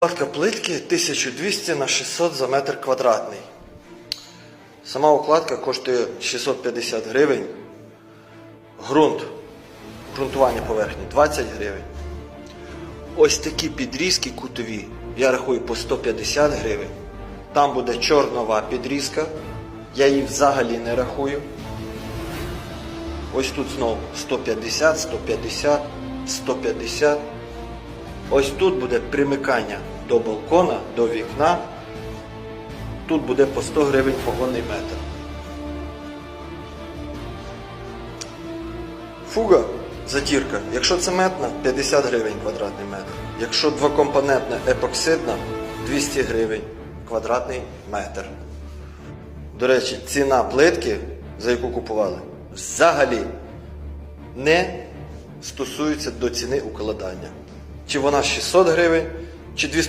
Укладка плитки 1200 на 600 за метр квадратний. Сама укладка коштує 650 гривень. Грунт, ґрунтування поверхні 20 гривень. Ось такі підрізки кутові. Я рахую по 150 гривень. Там буде чорнова підрізка. Я її взагалі не рахую. Ось тут знову 150, 150, 150. Ось тут буде примикання до балкона, до вікна. Тут буде по 100 гривень погонний метр. Фуга, затірка. Якщо цементна, 50 гривень квадратний метр. Якщо двокомпонентна епоксидна, 200 гривень квадратний метр. До речі, ціна плитки, за яку купували, взагалі не стосується до ціни укладання. Чи вона 600 гривень, чи 2,5